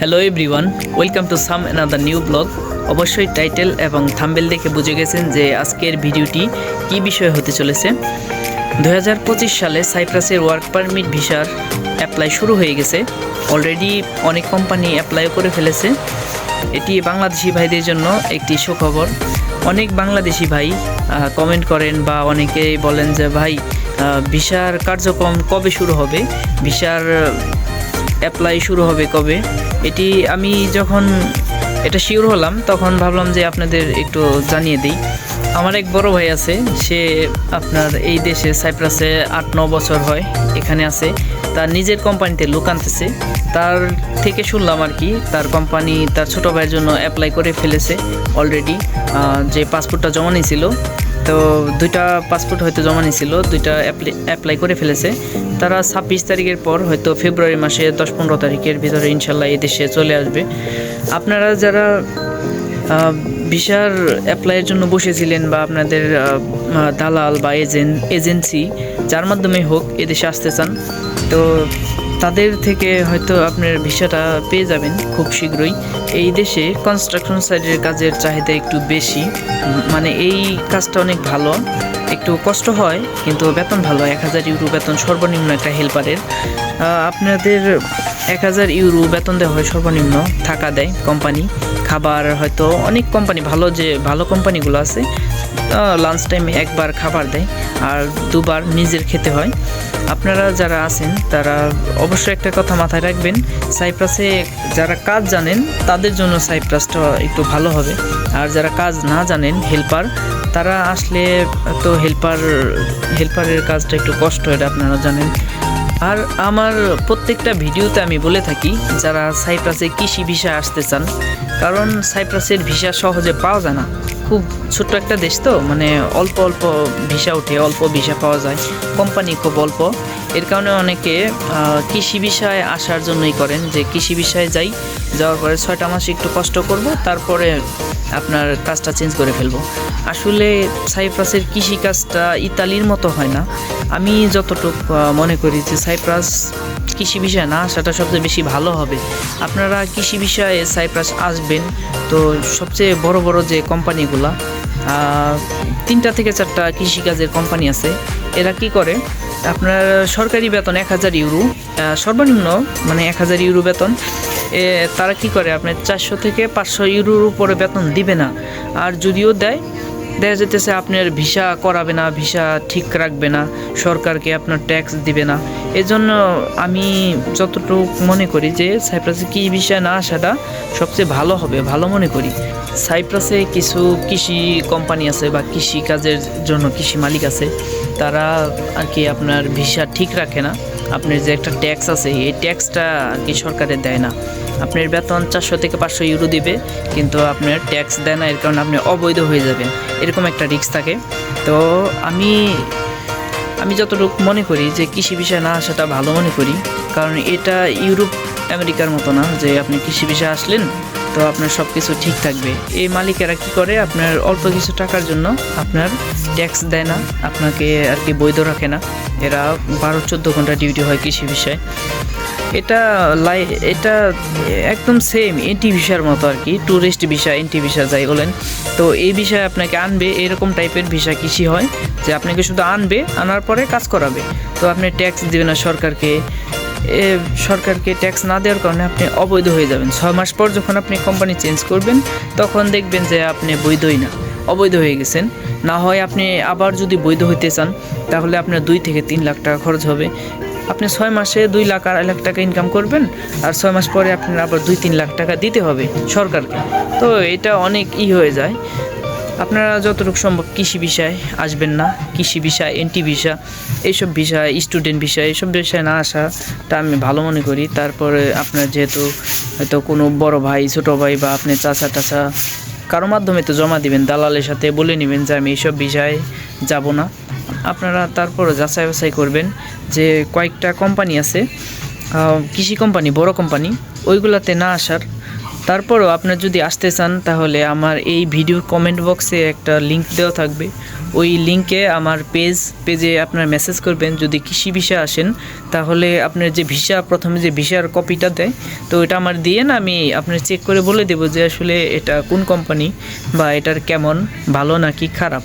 Hello everyone welcome to some another new blog অবশ্যই title এবং thumbnail দেখে বুঝে গেছেন যে আজকের ভিডিওটি কি বিষয় হতে চলেছে। দু হাজার পঁচিশ সালে সাইপ্রাসের ওয়ার্ক পারমিট ভিসার অ্যাপ্লাই শুরু হয়ে গেছে। অলরেডি অনেক কোম্পানি অ্যাপ্লাই করে ফেলেছে। এটি বাংলাদেশি ভাইদের জন্য একটি সুখবর। অনেক বাংলাদেশি ভাই কমেন্ট করেন বা অনেকেই বলেন যে, ভাই ভিসার কার্যক্রম কবে শুরু হবে? ভিসার অ্যাপ্লাই শুরু হবে কবে? এটি আমি যখন এটা শিওর হলাম, তখন ভাবলাম যে আপনাদের একটু জানিয়ে দিই। আমার এক বড় ভাই আছে, সে আপনার এই দেশে সাইপ্রাসে আট ন বছর হয়, এখানে আছে। তার নিজের কোম্পানিতে লোক আনতেছে। তার থেকে শুনলাম আর কি, তার কোম্পানি তার ছোট ভাইয়ের জন্য অ্যাপ্লাই করে ফেলেছে অলরেডি যে পাসপোর্টটা জমা নিয়েছিল তো দুইটা পাসপোর্ট হয়তো জমা নিয়েছিল দুইটা অ্যাপ্লাই করে ফেলেছে। তারা ছাব্বিশ তারিখের পর হয়তো ফেব্রুয়ারি মাসে দশ পনেরো তারিখের ভিতরে ইনশাল্লাহ এই দেশে চলে আসবে। আপনারা যারা ভিসার অ্যাপ্লাইয়ের জন্য বসেছিলেন বা আপনাদের দালাল বা এজেন্ট এজেন্সি, যার মাধ্যমে হোক এদেশে আসতে চান, তো তাদের থেকে হয়তো আপনার ভিসাটা পেয়ে যাবেন খুব শীঘ্রই। এই দেশে কনস্ট্রাকশন সাইডের কাজের চাহিদা একটু বেশি। মানে এই কাজটা অনেক ভালো। একটু কষ্ট হয়, কিন্তু বেতন ভালো। এক হাজার ইউরো বেতন সর্বনিম্ন একটা হেল্পারের আপনাদের এক হাজার ইউরো বেতন দেওয়া হয় সর্বনিম্ন থাকা দেয় কোম্পানি। খাবার হয়তো অনেক কোম্পানি ভালো যে, ভালো কোম্পানিগুলো আছে লাঞ্চ টাইমে একবার খাবার দেয় আর দুবার নিজের খেতে হয়। আপনারা যারা আছেন, তারা অবশ্যই একটা কথা মাথায় রাখবেন, সাইপ্রাসে যারা কাজ জানেন, তাদের জন্য সাইপ্রাসটা একটু ভালো হবে। আর যারা কাজ না জানেন হেল্পার তারা আসলে তো হেল্পার হেল্পারের কাজটা একটু কষ্ট এটা আপনারা জানেন। আর আমার প্রত্যেকটা ভিডিওতে আমি বলে থাকি যারা সাইপ্রাসে কৃষি ভিসা আসতে চান কারণ সাইপ্রাসের ভিসা সহজে পাওয়া যায় না। খুব ছোট্ট একটা দেশ তো মানে অল্প অল্প ভিসা উঠে অল্প ভিসা পাওয়া যায়। কোম্পানি খুব অল্প। এর কারণে অনেকে কৃষি বিষয়ে আসার জন্যই করেন যে কৃষি বিষয়ে যাই, যাওয়ার পরে ছয়টা মাস একটু কষ্ট করব, তারপরে আপনার কাজটা চেঞ্জ করে ফেলব। আসলে সাইপ্রাসের কৃষি কাজটা ইতালির মতো হয় না। আমি যতটুকু মনে করি যে সাইপ্রাস কৃষি বিষয়ে না আসাটা সবচেয়ে বেশি ভালো হবে। আপনারা কৃষি বিষয়ে সাইপ্রাস আসবেন তো সবচেয়ে বড় বড় যে কোম্পানিগুলা তিনটা থেকে চারটা কৃষিকাজের কোম্পানি আছে, এরা কি করে? আপনার সরকারি বেতন এক হাজার ইউরো সর্বনিম্ন মানে এক হাজার ইউরো বেতন। তারা কি করে? আপনার চারশো থেকে পাঁচশো ইউরোর উপরে বেতন দিবে না। আর যদিও দেয় দেখা যেতেছে আপনার ভিসা করাবে না, ভিসা ঠিক রাখবে না, সরকারকে আপনার ট্যাক্স দিবে না। এজন্য আমি যতটুকু মনে করি যে সাইপ্রাসে কি ভিসা না আসাটা সবচেয়ে ভালো হবে, ভালো মনে করি। সাইপ্রাসে কিছু কৃষি কোম্পানি আছে বা কৃষি কাজের জন্য কৃষি মালিক আছে, তারা আর কি আপনার ভিসা ঠিক রাখে না। আপনার যে একটা ট্যাক্স আছে, এই ট্যাক্সটা আর কি সরকারের দেয় না। আপনার বেতন চারশো থেকে পাঁচশো ইউরো দিবে, কিন্তু আপনার ট্যাক্স দেয় না, এর কারণে আপনি অবৈধ হয়ে যাবেন। এরকম একটা রিস্ক থাকে। তো আমি আমি যতটুকু মনে করি যে কৃষি বিষয় না আসাটা ভালো মনে করি, কারণ এটা ইউরোপ, আমেরিকার মতো না, যে আপনি কৃষি বিষয় আসলেন, তো আপনার সব কিছু ঠিক থাকবে। এই মালিকেরা কি করে? আপনার অল্প কিছু টাকার জন্য আপনার ট্যাক্স দেয় না আপনাকে আর কি বৈধ রাখে না। এরা বারো চোদ্দ ঘণ্টা ডিউটি হয় কৃষি বিষয়ে। এটা লাই এটা একদম সেম এনটি ভিসার মতো আর কি ট্যুরিস্ট ভিসা এনটি ভিসা যাই বলেন। তো এই বিষয়ে আপনাকে আনবে এরকম টাইপের ভিসা কৃষি হয় যে আপনাকে শুধু আনবে আনার পরে কাজ করাবে। তো আপনি ট্যাক্স দেবেন না সরকারকে। এ, সরকারকে ট্যাক্স না দেওয়ার কারণে আপনি অবৈধ হয়ে যাবেন। ছয় মাস পর যখন আপনি কোম্পানি চেঞ্জ করবেন তখন দেখবেন যে আপনি বৈধই না অবৈধ হয়ে গেছেন। না হয় আপনি আবার যদি বৈধ হইতে চান, তাহলে আপনার দুই থেকে তিন লাখ টাকা খরচ হবে। আপনি ছয় মাসে দুই লাখ আড়াই লাখ টাকা ইনকাম করবেন, আর ছয় মাস পরে আপনার আবার দুই তিন লাখ টাকা দিতে হবে সরকারকে। তো এটা অনেক ই হয়ে যায়। আপনারা যতটুকু সম্ভব কৃষি বিষয় আসবেন না। কৃষি বিষয় এনটি ভিসা এইসব বিষয় স্টুডেন্ট বিষয়, এইসব বিষয়ে না আসাটা আমি ভালো মনে করি। তারপরে আপনার যেহেতু হয়তো কোনো বড় ভাই, ছোট ভাই বা আপনি চাচা টাচা কারও মাধ্যমে তো জমা দিবেন, দালালের সাথে বলে নেবেন যে আমি এইসব বিষয়ে যাব না। আপনারা তারপরে যাচাই বাছাই করবেন যে কয়েকটা কোম্পানি আছে কৃষি কোম্পানি বড় কোম্পানি ওইগুলাতে না আসার তারপরও আপনার যদি আসতে চান, তাহলে আমার এই ভিডিও কমেন্ট বক্সে একটা লিংক দেওয়া থাকবে। ওই লিংকে আমার পেজ পেজে আপনার মেসেজ করবেন, যদি কৃষি ভিসা আসেন, তাহলে আপনার যে ভিসা, প্রথমে যে ভিসার কপিটা দেয়, তো এটা আমার দিয়ে না আমি আপনার চেক করে বলে দেবো যে আসলে এটা কোন কোম্পানি বা এটার কেমন, ভালো নাকি খারাপ।